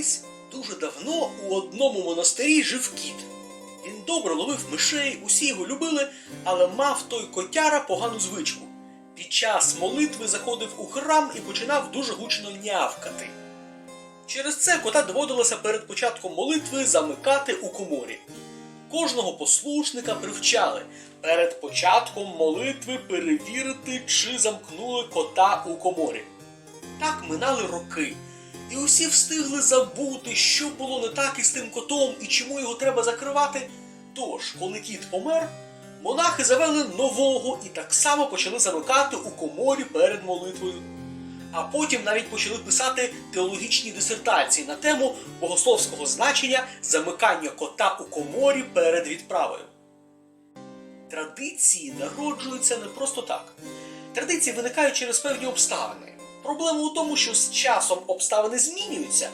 Колись дуже давно у одному монастирі жив кіт. Він добре ловив мишей, усі його любили, але мав той котяра погану звичку. Під час молитви заходив у храм і починав дуже гучно нявкати. Через це кота доводилося перед початком молитви замикати у коморі. Кожного послушника привчали перед початком молитви перевірити, чи замкнули кота у коморі. Так минали роки, і усі встигли забути, що було не так із тим котом і чому його треба закривати. Тож, коли кіт помер, монахи завели нового і так само почали замикати у коморі перед молитвою. А потім навіть почали писати теологічні дисертації на тему богословського значення замикання кота у коморі перед відправою. Традиції народжуються не просто так. Традиції виникають через певні обставини. Проблема у тому, що з часом обставини змінюються,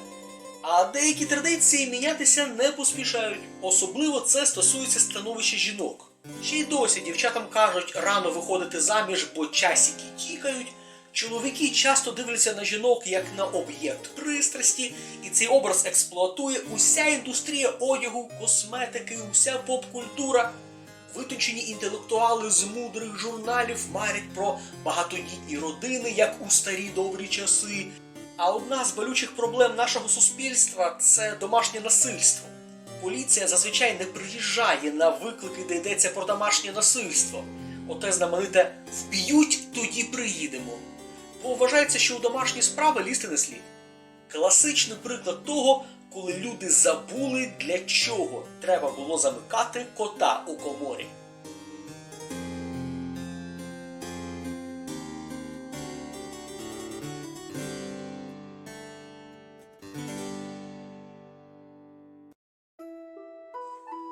а деякі традиції мінятися не поспішають. Особливо це стосується становища жінок. Ще й досі дівчатам кажуть рано виходити заміж, бо часики тікають. Чоловіки часто дивляться на жінок як на об'єкт пристрасті, і цей образ експлуатує уся індустрія одягу, косметики, уся поп-культура. Витончені інтелектуали з мудрих журналів марять про багатодітні родини, як у старі добрі часи. А одна з болючих проблем нашого суспільства це домашнє насильство. Поліція зазвичай не приїжджає на виклики, де йдеться про домашнє насильство. Оте знамените вб'ють, тоді приїдемо. Бо вважається, що у домашні справи лізти не слід. Класичний приклад того, коли люди забули, для чого треба було замикати кота у коморі.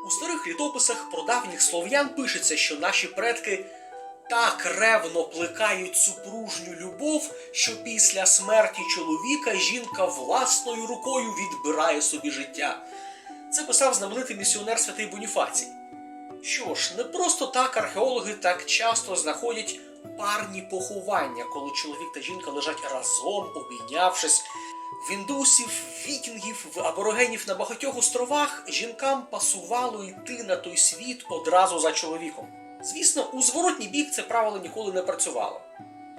У старих літописах про давніх слов'ян пишеться, що наші предки так ревно плекають супружню любов, що після смерті чоловіка жінка власною рукою відбирає собі життя. Це писав знаменитий місіонер святий Боніфацій. Що ж, не просто так археологи так часто знаходять парні поховання, коли чоловік та жінка лежать разом, обійнявшись. В індусів, вікінгів, в аборигенів на багатьох островах жінкам пасувало йти на той світ одразу за чоловіком. Звісно, у зворотній бік це правило ніколи не працювало.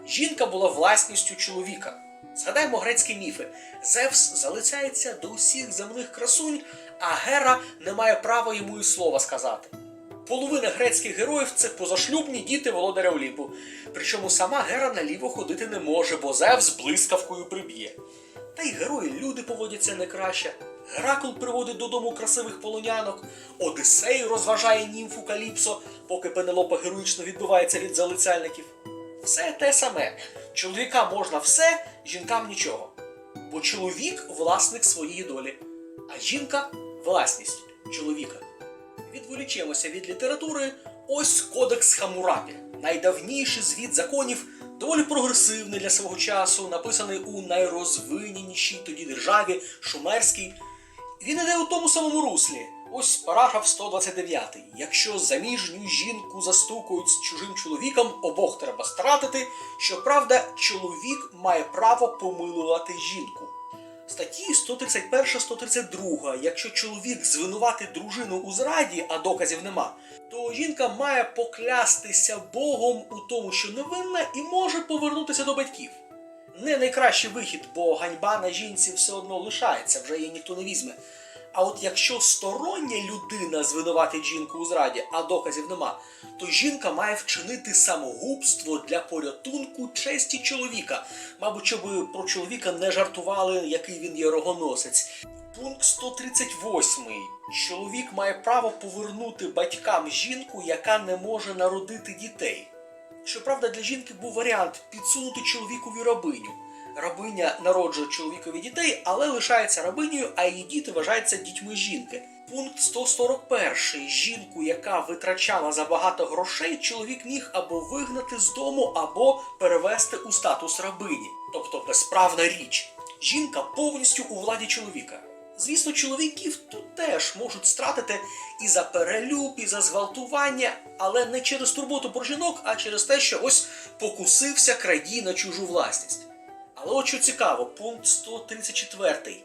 Жінка була власністю чоловіка. Згадаємо грецькі міфи: Зевс залицяється до усіх земних красунь, а Гера не має права йому і слова сказати. Половина грецьких героїв це позашлюбні діти володаря Олімпу. Причому сама Гера наліво ходити не може, бо Зевс блискавкою приб'є. Та й герої люди поводяться не краще. Геракл приводить додому красивих полонянок, Одисей розважає німфу Каліпсо, поки Пенелопа героїчно відбивається від залицяльників. Все те саме. Чоловікам можна все, жінкам нічого. Бо чоловік власник своєї долі, а жінка власність чоловіка. Відволічемося від літератури. Ось Кодекс Хамурапі, найдавніший звіт законів, доволі прогресивний для свого часу, написаний у найрозвиненішій тоді державі Шумерській. Він іде у тому самому руслі. Ось параграф 129. Якщо заміжню жінку застукують з чужим чоловіком, обох треба стратити. Щоправда, чоловік має право помилувати жінку. Статті 131-132. Якщо чоловік звинуватить дружину у зраді, а доказів нема, то жінка має поклястися Богом у тому, що невинна, і може повернутися до батьків. Не найкращий вихід, бо ганьба на жінці все одно лишається, вже її ніхто не візьме. А от якщо стороння людина звинуватить жінку у зраді, а доказів нема, то жінка має вчинити самогубство для порятунку честі чоловіка. Мабуть, щоб про чоловіка не жартували, який він є рогоносець. Пункт 138. Чоловік має право повернути батькам жінку, яка не може народити дітей. Щоправда, для жінки був варіант підсунути чоловікові рабиню. Рабиня народжує чоловікові дітей, але лишається рабинею, а її діти вважаються дітьми жінки. Пункт 141. Жінку, яка витрачала забагато грошей, чоловік міг або вигнати з дому, або перевести у статус рабині, тобто безправна річ. Жінка повністю у владі чоловіка. Звісно, чоловіків тут теж можуть стратити і за перелюб, і за зґвалтування, але не через турботу про жінок, а через те, що ось покусився крадій на чужу власність. Але от що цікаво, пункт 134.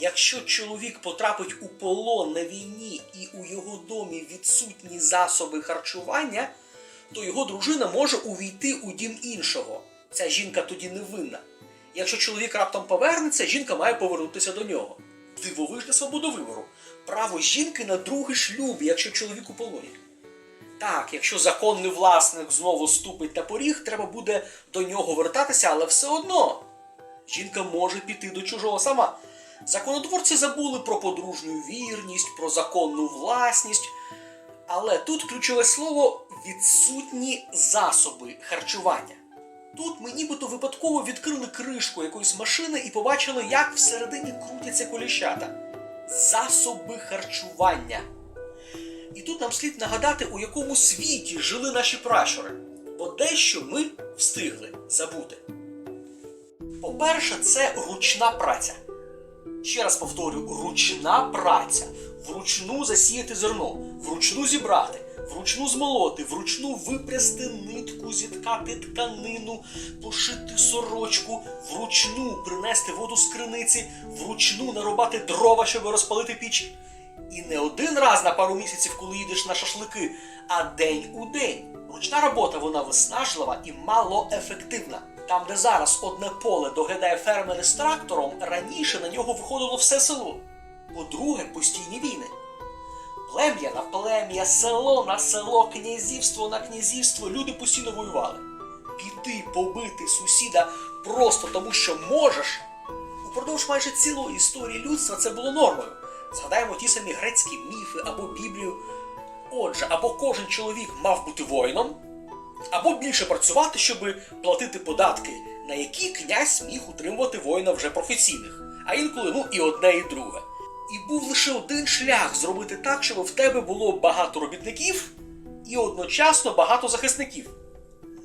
Якщо чоловік потрапить у полон на війні і у його домі відсутні засоби харчування, то його дружина може увійти у дім іншого. Ця жінка тоді не винна. Якщо чоловік раптом повернеться, жінка має повернутися до нього. Дивовижна свобода вибору. Право жінки на другий шлюб, якщо чоловік у полоні. Так, якщо законний власник знову ступить на поріг, треба буде до нього вертатися, але все одно жінка може піти до чужого сама. Законотворці забули про подружню вірність, про законну власність. Але тут ключове слово відсутні засоби харчування. Тут ми нібито випадково відкрили кришку якоїсь машини і побачили, як всередині крутяться коліщата. Засоби харчування. І тут нам слід нагадати, у якому світі жили наші пращури, бо дещо ми встигли забути. По-перше, це ручна праця. Ще раз повторю, ручна праця. Вручну засіяти зерно, вручну зібрати, вручну змолоти, вручну випрясти нитку, зіткати тканину, пошити сорочку, вручну принести воду з криниці, вручну нарубати дрова, щоб розпалити піч. І не один раз на пару місяців, коли їдеш на шашлики, а день у день. Ручна робота вона виснажлива і малоефективна. Там, де зараз одне поле доглядає фермери з трактором, раніше на нього виходило все село. По-друге, постійні війни. Плем'я на плем'я, село на село, князівство на князівство. Люди постійно воювали. Піти, побити сусіда просто тому, що можеш. Упродовж майже цілої історії людства це було нормою. Згадаємо ті самі грецькі міфи або Біблію. Отже, або кожен чоловік мав бути воїном, або більше працювати, щоб платити податки, на які князь міг утримувати воїна вже професійних, а інколи ну і одне, і друге. І був лише один шлях зробити так, щоб в тебе було багато робітників і одночасно багато захисників.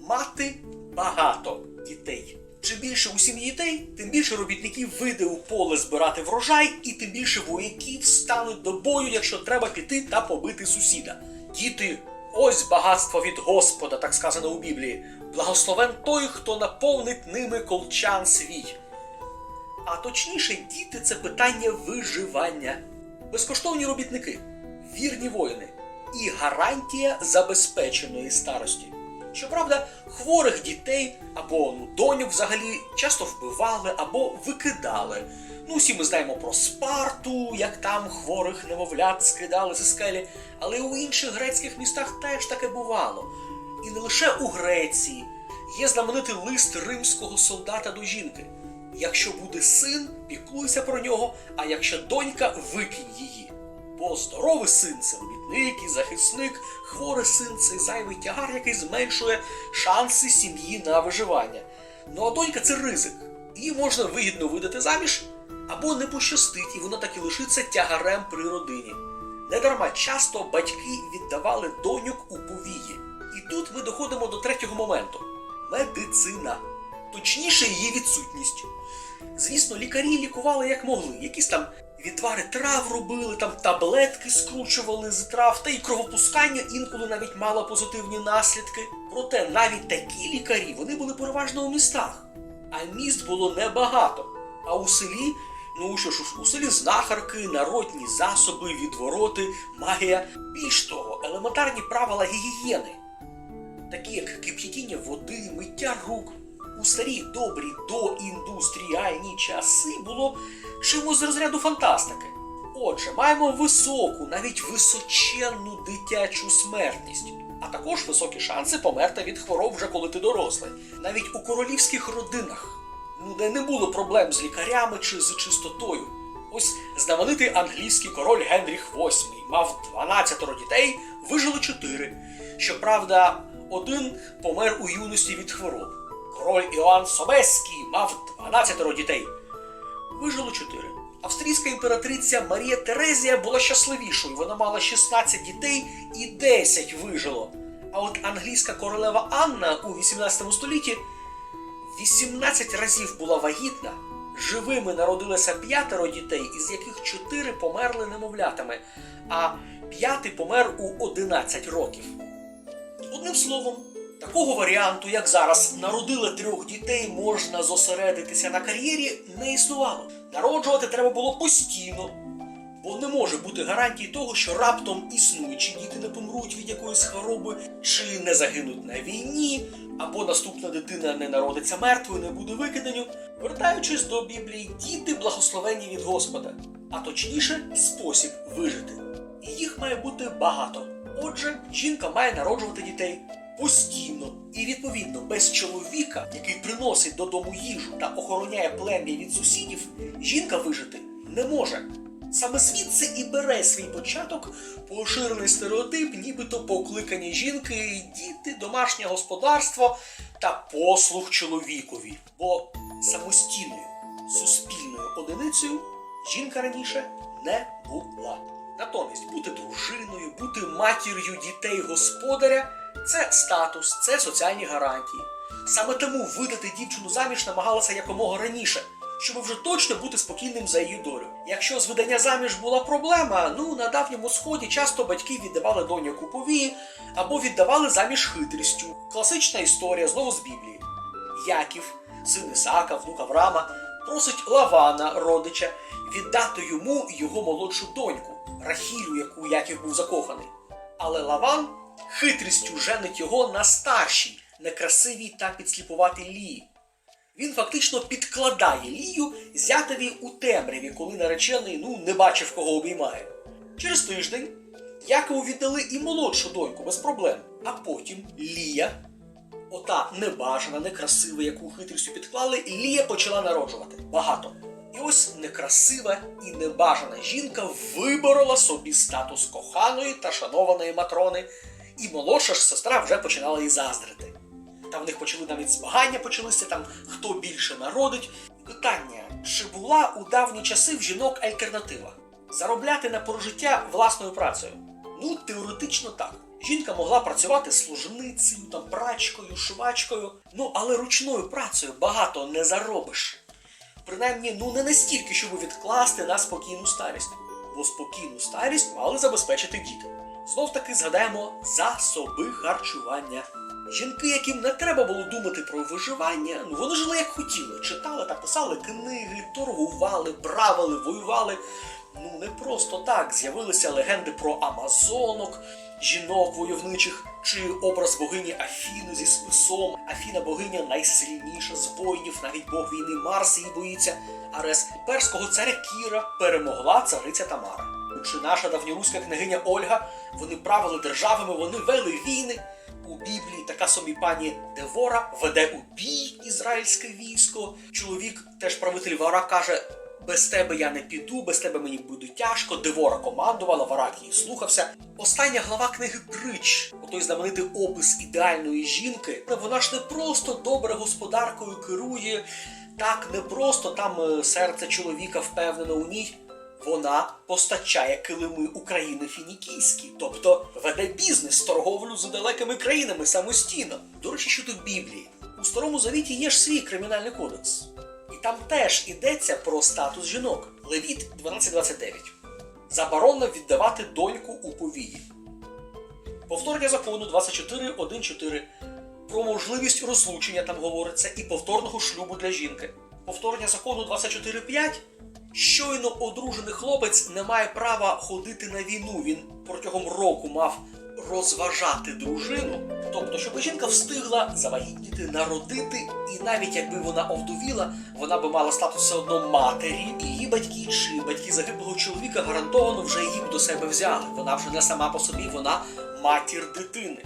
Мати багато дітей. Чим більше у сім'ї дітей, тим більше робітників вийде у поле збирати врожай, і тим більше вояків стануть до бою, якщо треба піти та побити сусіда. Діти, ось багатство від Господа, так сказано у Біблії. Благословен той, хто наповнить ними колчан свій. А точніше, діти це питання виживання. Безкоштовні робітники, вірні воїни і гарантія забезпеченої старості. Щоправда, хворих дітей або ну, доньок взагалі часто вбивали або викидали. Ну, всі ми знаємо про Спарту, як там хворих немовлят скидали зі скелі, але у інших грецьких містах теж таке бувало. І не лише у Греції є знаменитий лист римського солдата до жінки. Якщо буде син, піклуйся про нього, а якщо донька, викинь її. Бо здоровий син це робітник і захисник, хворий син це зайвий тягар, який зменшує шанси сім'ї на виживання. Ну а донька це ризик. Її можна вигідно видати заміж, або не пощастить, і вона так і лишиться тягарем при родині. Недарма часто батьки віддавали доньок у повії. І тут ми доходимо до третього моменту медицина, точніше, її відсутність. Звісно, лікарі лікували як могли, якісь там відвари трав робили, там таблетки скручували з трав, та й кровопускання інколи навіть мало позитивні наслідки. Проте навіть такі лікарі вони були переважно у містах, а міст було небагато. А у селі, ну що ж, у селі знахарки, народні засоби, відвороти, магія. Більш того, елементарні правила гігієни, такі як кип'ятіння води, миття рук. У старі добрі доіндустріальні часи було чимось з розряду фантастики. Отже, маємо високу, навіть височенну дитячу смертність, а також високі шанси померти від хвороб вже коли ти дорослий. Навіть у королівських родинах, ну де не було проблем з лікарями чи з чистотою. Ось знаменитий англійський король Генріх VIII мав 12 дітей, вижило 4. Щоправда, один помер у юності від хвороб. Король Іоанн Собеський мав 12 дітей. Вижило 4. Австрійська імператриця Марія Терезія була щасливішою. Вона мала 16 дітей і 10 вижило. А от англійська королева Анна у 18 столітті 18 разів була вагітна. Живими народилося п'ятеро дітей, із яких 4 померли немовлятами, а п'ятий помер у 11 років. Одним словом, Такого варіанту, як зараз, народили трьох дітей, можна зосередитися на кар'єрі, не існувало. Народжувати треба було постійно, бо не може бути гарантії того, що раптом існуючі діти не помруть від якоїсь хвороби, чи не загинуть на війні, або наступна дитина не народиться мертвою, не буде викиденню. Вертаючись до Біблії, діти благословені від Господа, а точніше, спосіб вижити. І їх має бути багато. Отже, жінка має народжувати дітей постійно і відповідно без чоловіка, який приносить додому їжу та охороняє плем'я від сусідів, жінка вижити не може. Саме звідси і бере свій початок поширений стереотип, нібито покликані жінки, діти, домашнє господарство та послуг чоловікові. Бо самостійною суспільною одиницею жінка раніше не була. Натомість бути дружиною, бути матір'ю дітей господаря це статус, це соціальні гарантії. Саме тому видати дівчину заміж намагалася якомога раніше, щоб вже точно бути спокійним за її долю. Якщо з видання заміж була проблема, ну на давньому сході часто батьки віддавали доньок у повії або віддавали заміж хитрістю. Класична історія знову з Біблії. Яків, син Ісаака, внук Авраама, просить Лавана, родича, віддати йому його молодшу доньку, Рахілю, яку Яків був закоханий. Але Лаван хитрістю женить його на старшій, некрасивій та підсліпуватій Лії. Він фактично підкладає Лію зятеві у темряві, коли наречений ну, не бачив, кого обіймає. Через тиждень Якову віддали і молодшу доньку без проблем. А потім Лія, ота небажана, некрасива, яку хитрістю підклали, Лія почала народжувати багато. І ось некрасива і небажана жінка виборола собі статус коханої та шанованої матрони, і молодша ж сестра вже починала їй заздрити. Там в них почали навіть змагання почалися, там хто більше народить. Питання: чи була у давні часи в жінок альтернатива? Заробляти на прожиття власною працею? Ну, теоретично так. Жінка могла працювати служницею, там прачкою, швачкою, ну але ручною працею багато не заробиш. Принаймні, ну не настільки, щоб відкласти на спокійну старість, бо спокійну старість мали забезпечити діти. Знов таки згадаємо засоби харчування. Жінки, яким не треба було думати про виживання, ну вони жили як хотіли, читали та писали книги, торгували, правили, воювали. Ну не просто так з'явилися легенди про амазонок, жінок войовничих чи образ богині Афіни зі списом. Афіна богиня найсильніша з воїнів, навіть бог війни Марс її боїться. Арес перського царя Кіра перемогла цариця Тамара. Чи наша давньоруська княгиня Ольга, вони правили державами, вони вели війни. У Біблії така собі пані Девора веде у бій ізраїльське військо. Чоловік, теж правитель Вара, каже: без тебе я не піду, без тебе мені буде тяжко. Девора командувала, Варак її слухався. Остання глава книги Притч, отой знаменитий опис ідеальної жінки. Вона ж не просто добре господаркою керує, так не просто там е, серце чоловіка впевнено у ній. Вона постачає килими України фінікійські, тобто веде бізнес, торговлю з далекими країнами самостійно. До речі, щодо Біблії, у старому завіті є ж свій кримінальний кодекс, і там теж йдеться про статус жінок. Левіт 12.29. Заборонено віддавати доньку у повії. Повторення закону 24.1.4 про можливість розлучення там говориться і повторного шлюбу для жінки. Повторення закону 24.5 Щойно одружений хлопець не має права ходити на війну. Він протягом року мав розважати дружину, тобто, щоб жінка встигла завагітніти, народити, і навіть якби вона овдовіла, вона би мала статус все одно матері. Її батьки чи батьки загиблого чоловіка гарантовано вже її до себе взяли. Вона вже не сама по собі, вона матір дитини.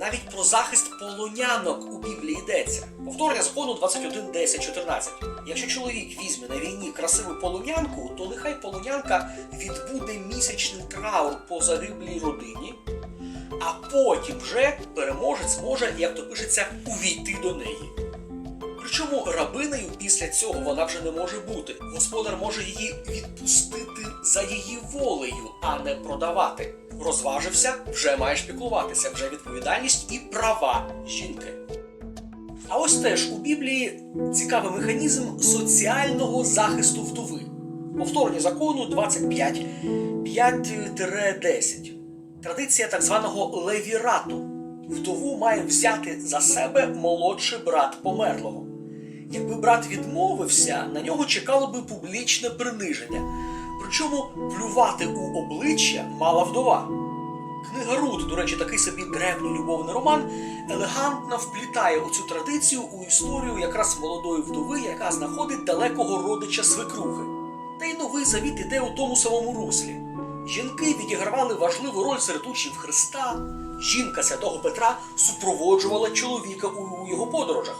Навіть про захист полонянок у Біблії йдеться. Повторення закону 21.10.14. Якщо чоловік візьме на війні красиву полонянку, то нехай полонянка відбуде місячний траур по загиблій родині, а потім вже переможець може, як то пишеться, увійти до неї. Причому рабинею після цього вона вже не може бути. Господар може її відпустити за її волею, а не продавати. Розважився, вже маєш піклуватися, вже відповідальність і права жінки. А ось теж у Біблії цікавий механізм соціального захисту вдови. Повторення закону 25, 5-10. Традиція так званого левірату. вдову має взяти за себе молодший брат померлого. Якби брат відмовився, на нього чекало би публічне приниження. Причому плювати у обличчя мала вдова. Книга Рут, до речі, такий собі древній любовний роман, елегантно вплітає у цю традицію у історію якраз молодої вдови, яка знаходить далекого родича свекрухи. Та й новий завіт іде у тому самому руслі. Жінки відігравали важливу роль серед учнів Христа. Жінка святого Петра супроводжувала чоловіка у його подорожах.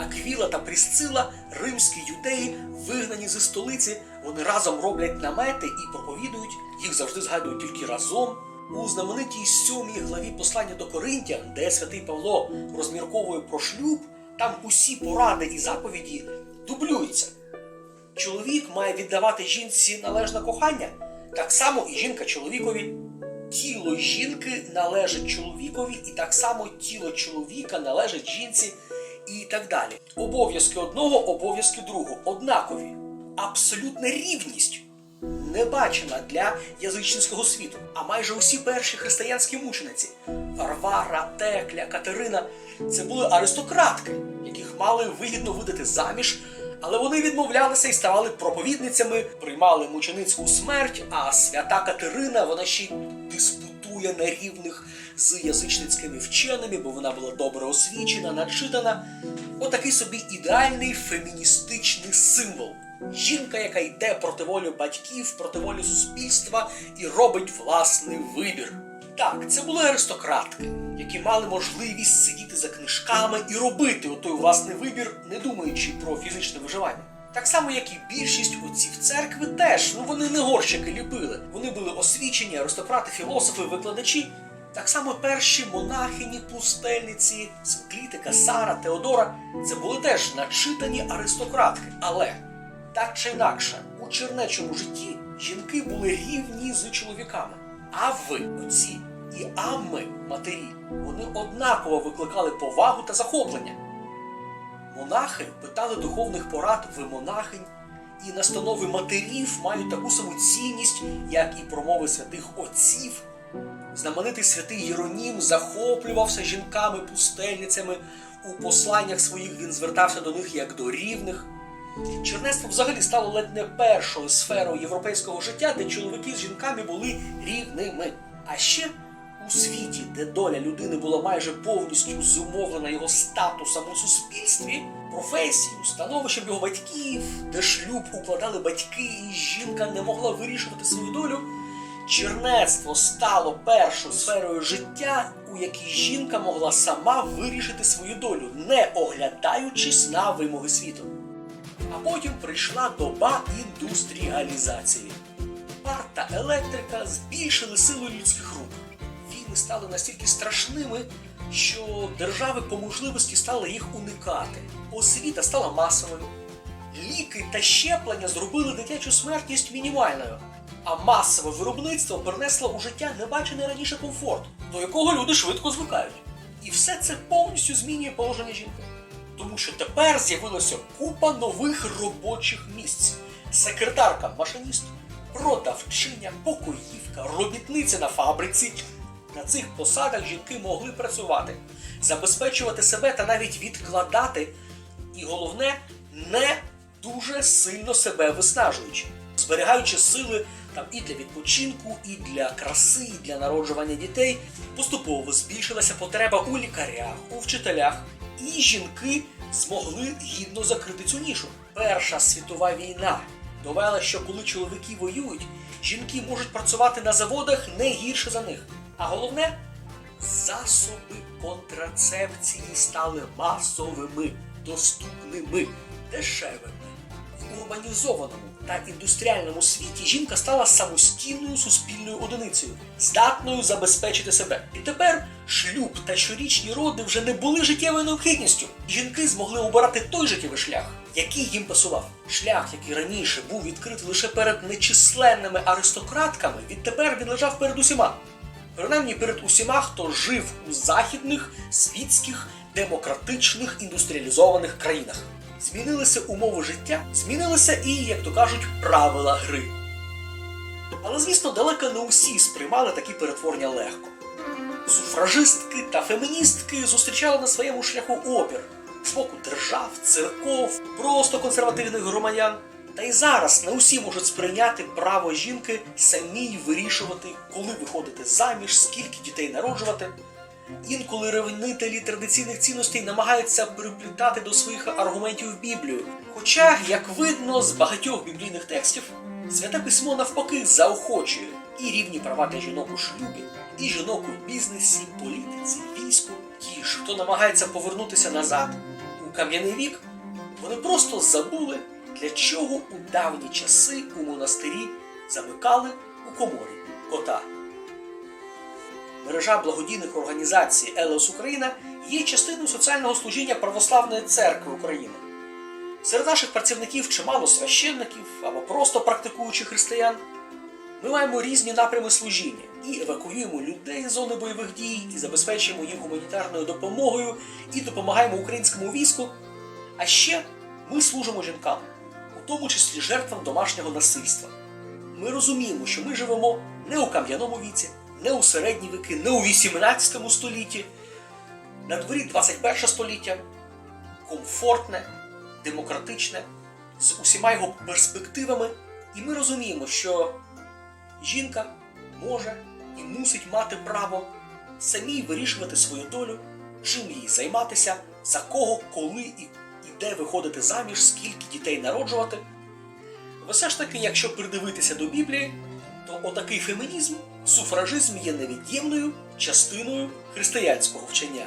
Аквіла та Прісцила, римські юдеї, вигнані зі столиці, вони разом роблять намети і проповідують, їх завжди згадують тільки разом. У знаменитій сьомій главі послання до Коринтян, де святий Павло розмірковує про шлюб, там усі поради і заповіді дублюються. Чоловік має віддавати жінці належне кохання, так само і жінка чоловікові. Тіло жінки належить чоловікові, і так само тіло чоловіка належить жінці, і так далі. Обов'язки одного, обов'язки другого однакові. Абсолютна рівність не бачена для язичницького світу. А майже усі перші християнські мучениці Варвара, Текля, Катерина це були аристократки, яких мали вигідно видати заміж, але вони відмовлялися і ставали проповідницями, приймали мученицьку смерть. А свята Катерина вона ще й диспутує на рівних з язичницькими вченими, бо вона була добре освічена, начитана. Отакий собі ідеальний феміністичний символ. Жінка, яка йде проти волі батьків, проти волі суспільства і робить власний вибір. Так, це були аристократки, які мали можливість сидіти за книжками і робити отой власний вибір, не думаючи про фізичне виживання. Так само, як і більшість отців церкви, теж ну вони не горщики ліпили. Вони були освічені, аристократи, філософи, викладачі. Так само перші монахині, пустельниці, Світлітика, Сара, Теодора це були теж начитані аристократки. Але так чи інакше, у чернечому житті жінки були рівні з чоловіками. А ви, отці, і амми, матері, вони однаково викликали повагу та захоплення. Монахи питали духовних порад в монахинь, і настанови матерів мають таку саму цінність, як і промови святих отців. Знаменитий святий Єронім захоплювався жінками-пустельницями. У посланнях своїх він звертався до них як до рівних. Чернецтво взагалі стало ледь не першою сферою європейського життя, де чоловіки з жінками були рівними. А ще у світі, де доля людини була майже повністю зумовлена його статусом у суспільстві, професією, становищем його батьків, де шлюб укладали батьки, і жінка не могла вирішувати свою долю. Чернецтво стало першою сферою життя, у якій жінка могла сама вирішити свою долю, не оглядаючись на вимоги світу. А потім прийшла доба індустріалізації. Пар та електрика збільшили силу людських рук. Війни стали настільки страшними, що держави по можливості стали їх уникати. Освіта стала масовою. Ліки та щеплення зробили дитячу смертність мінімальною. А масове виробництво принесло у життя небачений раніше комфорт, до якого люди швидко звикають. І все це повністю змінює положення жінки. Тому що тепер з'явилося купа нових робочих місць: секретарка, машиніст, продавчиня, покоївка, робітниця на фабриці. На цих посадах жінки могли працювати, забезпечувати себе та навіть відкладати, і головне, не дуже сильно себе виснажуючи, зберігаючи сили там і для відпочинку, і для краси, і для народжування дітей. Поступово збільшилася потреба у лікарях, у вчителях, і жінки змогли гідно закрити цю нішу. Перша світова війна довела, що коли чоловіки воюють, жінки можуть працювати на заводах не гірше за них. А головне, засоби контрацепції стали масовими, доступними, дешевими. В урбанізованому та індустріальному світі жінка стала самостійною суспільною одиницею, здатною забезпечити себе. І тепер шлюб та щорічні роди вже не були життєвою необхідністю. Жінки змогли обирати той життєвий шлях, який їм пасував. Шлях, який раніше був відкритий лише перед нечисленними аристократками, відтепер він лежав перед усіма. Принаймні перед усіма, хто жив у західних, світських, демократичних, індустріалізованих країнах. Змінилися умови життя, змінилися і, як то кажуть, правила гри. Але, звісно, далеко не усі сприймали такі перетворення легко. суфражистки та феміністки зустрічали на своєму шляху опір з боку держав, церков, просто консервативних громадян. Та й зараз не усі можуть сприйняти право жінки самій вирішувати, коли виходити заміж, скільки дітей народжувати. Інколи ревнителі традиційних цінностей намагаються приплітати до своїх аргументів Біблію. Хоча, як видно з багатьох біблійних текстів, святе письмо навпаки заохочує і рівні права для жінок у шлюбі, і жінок у бізнесі, політиці, війську. Ті ж, хто намагається повернутися назад у кам'яний вік, вони просто забули, для чого у давні часи у монастирі замикали у коморі кота. Мережа благодійних організацій Елеос Україна є частиною соціального служіння Православної церкви України. Серед наших працівників чимало священників або просто практикуючих християн. Ми маємо різні напрями служіння і евакуюємо людей з зони бойових дій, і забезпечуємо їх гуманітарною допомогою, і допомагаємо українському війську. А ще ми служимо жінкам, у тому числі жертвам домашнього насильства. Ми розуміємо, що ми живемо не у кам'яному віці, не у середні віки, не у 18 столітті. На дворі 21 століття комфортне, демократичне, з усіма його перспективами. І ми розуміємо, що жінка може і мусить мати право самій вирішувати свою долю, чим їй займатися, за кого, коли і, де виходити заміж, скільки дітей народжувати. Але все ж таки, якщо придивитися до Біблії, то отакий фемінізм, суфражизм є невід'ємною частиною християнського вчення.